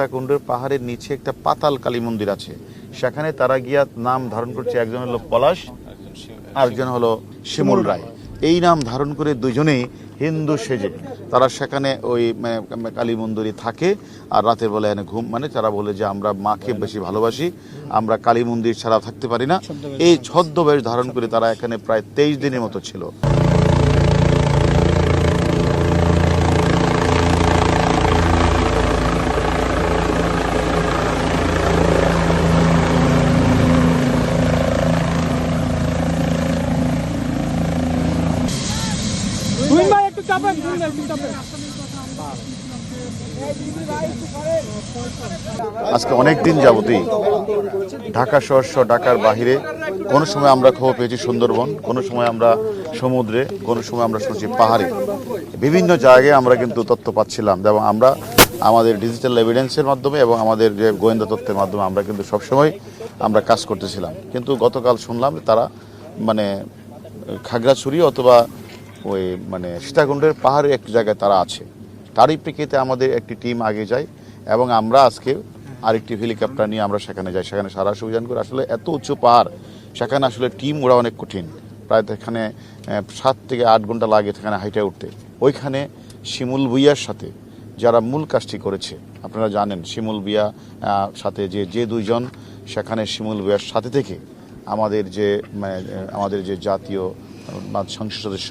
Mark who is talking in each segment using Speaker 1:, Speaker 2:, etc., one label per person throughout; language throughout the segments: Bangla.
Speaker 1: সীতাকুণ্ডের পাহাড়ের নিচে একটা পাতাল কালী মন্দির আছে। সেখানে তারা গিয়া নাম ধারণ করছে একজন হলো পলাশ আরেকজন হলো শিমুল রায়। এই নাম ধারণ করে দুজনেই হিন্দু সেজে। তারা সেখানে ওই মানে, কালী মন্দিরে থাকে আর রাতের বেলা এনে ঘুম মানে তারা বলে যে আমরা মাকে বেশি ভালোবাসি আমরা কালী মন্দির ছাড়া থাকতে পারি না। এই ছদ্মবেশ ধারণ করে তারা এখানে প্রায় তেইশ দিনের মতো ছিল। আজকে অনেক দিন যাবতই ঢাকা শহর সহ ঢাকার বাহিরে কোনো সময় আমরা খবর পেয়েছি সুন্দরবন, কোনো সময় আমরা সমুদ্রে, কোনো সময় আমরা শুনছি পাহাড়ে। বিভিন্ন জায়গায় আমরা কিন্তু তথ্য পাচ্ছিলাম এবং আমরা আমাদের ডিজিটাল এভিডেন্সের মাধ্যমে এবং আমাদের যে গোয়েন্দা তথ্যের মাধ্যমে আমরা কিন্তু সবসময় আমরা কাজ করতেছিলাম। কিন্তু গতকাল শুনলাম তারা মানে খাগড়াছড়ি অথবা ওই মানে সীতাকুণ্ডের পাহাড়ের একটি জায়গায় তারা আছে। তারই প্রেক্ষিতে আমাদের একটি টিম আগে যায় এবং আমরা আজকে আরেকটি হেলিকপ্টার নিয়ে আমরা সেখানে যাই। সেখানে সারা অভিযান করে আসলে এত উঁচু পাহাড় সেখানে আসলে টিম ওরা অনেক কঠিন। প্রায় এখানে সাত থেকে আট ঘণ্টা লাগে সেখানে হাইটে উঠতে। ওইখানে শিমুল ভুইয়ার সাথে যারা মূল কাজটি করেছে আপনারা জানেন শিমুল বিয়া সাথে যে যে দুইজন সেখানে শিমুল বিয়ার সাথে থেকে আমাদের যে মানে, আমাদের যে জাতীয় সংসদ সদস্য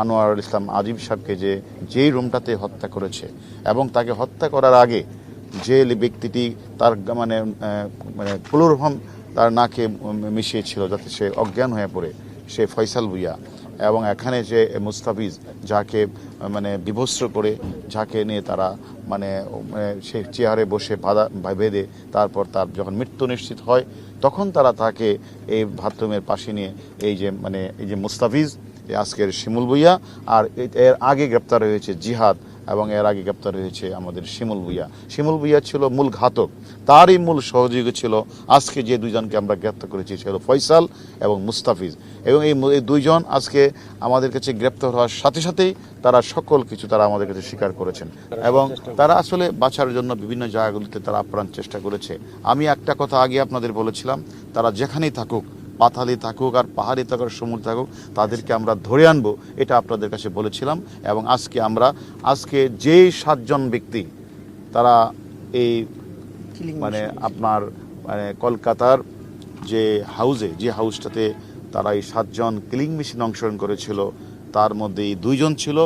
Speaker 1: আনোয়ারুল ইসলাম আজিব সাহেবকে যে যেই রুমটাতে হত্যা করেছে এবং তাকে হত্যা করার আগে যে ব্যক্তিটি তার মানে মানে ক্লোরোফর্ম তার নাকে মিশিয়েছিল যাতে সে অজ্ঞান হয়ে পড়ে, সে ফয়সাল ভুইয়া। এবং এখানে যে মুস্তাফিজ যাকে মানে বিভস্ত্র করে যাকে নিয়ে তারা মানে মানে সে চেয়ারে বসে বাধা, বেঁধে তারপর তার যখন মৃত্যু নিশ্চিত হয়, তখন তারা তাকে এই বাথরুমের পাশে নিয়ে এই যে মানে এই যে মুস্তাফিজ আজকের শিমুল ভুইয়া, আর এর আগে গ্রেপ্তার হয়েছে জিহাদ এবং এর আগে গ্রেপ্তার হয়েছে আমাদের শিমুল ভুইয়া। শিমুল ভুইয়া ছিল মূল ঘাতক। তারই মূল সহযোগী ছিল আজকে যে দুইজনকে আমরা গ্রেপ্তার করেছি সে ফয়সাল এবং মুস্তাফিজ। এবং এই এই দুইজন আজকে আমাদের কাছে গ্রেপ্তার হওয়ার সাথে সাথেই তারা সকল কিছু তারা আমাদের কাছে স্বীকার করেছেন। এবং তারা আসলে বাঁচার জন্য বিভিন্ন জায়গাগুলিতে তারা আপ্রাণ চেষ্টা করেছে। আমি একটা কথা আগে আপনাদের বলেছিলাম, তারা যেখানেই থাকুক পাতালে থাকুক আর পাহাড়ে থাকুক সমুদ্রে থাকুক তাদেরকে আমরা ধরে আনব এটা আপনাদের কাছে বলেছিলাম। এবং আজকে আমরা আজকে যেই সাতজন ব্যক্তি তারা এই মানে আপনার মানে কলকাতার যে হাউজে যে হাউসটাতে তারা এই সাতজন কিলিং মেশিন অংশগ্রহণ করেছিল তার মধ্যে এই দুইজন ছিল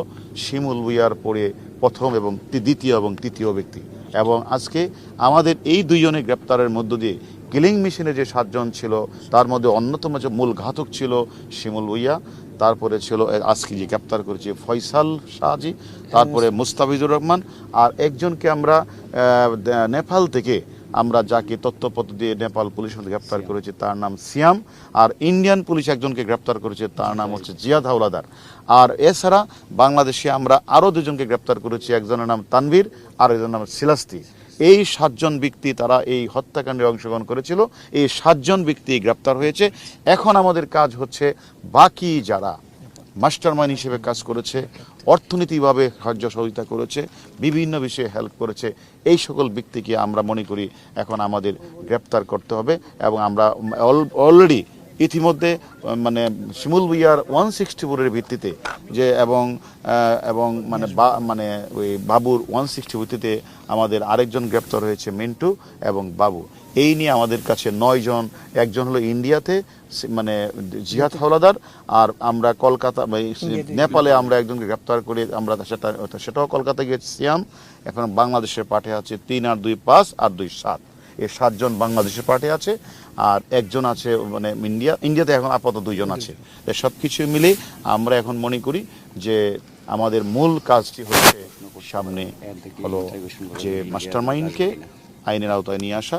Speaker 1: শিমুল বুইয়ার পরে প্রথম এবং দ্বিতীয় এবং তৃতীয় ব্যক্তি। এবং আজকে আমাদের এই দুইজনের গ্রেপ্তারের মধ্য দিয়ে কিলিং মেশিনে যে সাতজন ছিল তার মধ্যে অন্যতম যে মূল ঘাতক ছিল শিমুল উইয়া তারপরে ছিল আজকে যে গ্রেপ্তার করেছে ফয়সাল শাহজি তারপরে মুস্তাফিজুর রহমান আর একজনকে আমরা নেপাল থেকে আমরা যাকে তথ্যপত্র দিয়ে নেপাল পুলিশ গ্রেপ্তার করেছে তার নাম সিয়াম আর ইন্ডিয়ান পুলিশ একজনকে গ্রেপ্তার করেছে তার নাম হচ্ছে জিয়াদ হাওলাদার। আর এছাড়া বাংলাদেশে আমরা আরও দুজনকে গ্রেপ্তার করেছি একজনের নাম তানভীর আর একজনের নাম সিলাস্তি। এই সাতজন ব্যক্তি তারা এই হত্যাকাণ্ডে অংশগ্রহণ করেছিল। এই সাতজন ব্যক্তি গ্রেপ্তার হয়েছে। এখন আমাদের কাজ হচ্ছে বাকি যারা মাস্টার মাইন্ড হিসেবে কাজ করেছে, অর্থনীতিভাবে সাহায্য সহযোগিতা করেছে, বিভিন্ন বিষয়ে হেল্প করেছে, এই সকল ব্যক্তিকে আমরা মনে করি এখন আমাদের গ্রেপ্তার করতে হবে এবং আমরা অলরেডি ইতিমধ্যে মানে শিমুল ভুইয়ার ওয়ান সিক্সটি ফোরের ভিত্তিতে যে এবং এবং মানে বা- মানে ওই বাবুর ওয়ান সিক্সটি ভিত্তিতে আমাদের আরেকজন গ্রেপ্তার হয়েছে মিন্টু এবং বাবু। এই নিয়ে আমাদের কাছে নয় জন একজন হলো ইন্ডিয়াতে মানে জিহাদ হাওলাদার আর আমরা কলকাতা নেপালে আমরা একজনকে গ্রেপ্তার করে আমরা সেটা সেটাও কলকাতা গিয়ে সিয়াম। এখন বাংলাদেশের পাঠে আছে তিন আর দুই পাঁচ আর দুই সাত। এই সাতজন বাংলাদেশের পার্টি আছে আর একজন আছে মানে ইন্ডিয়া। ইন্ডিয়াতে এখন আপাতত দুইজন আছে। সব কিছু মিলে আমরা এখন মনে করি যে আমাদের মূল কাজটি হচ্ছে সামনে হলো যে মাস্টার মাইন্ডকে আইনের আওতায় নিয়ে আসা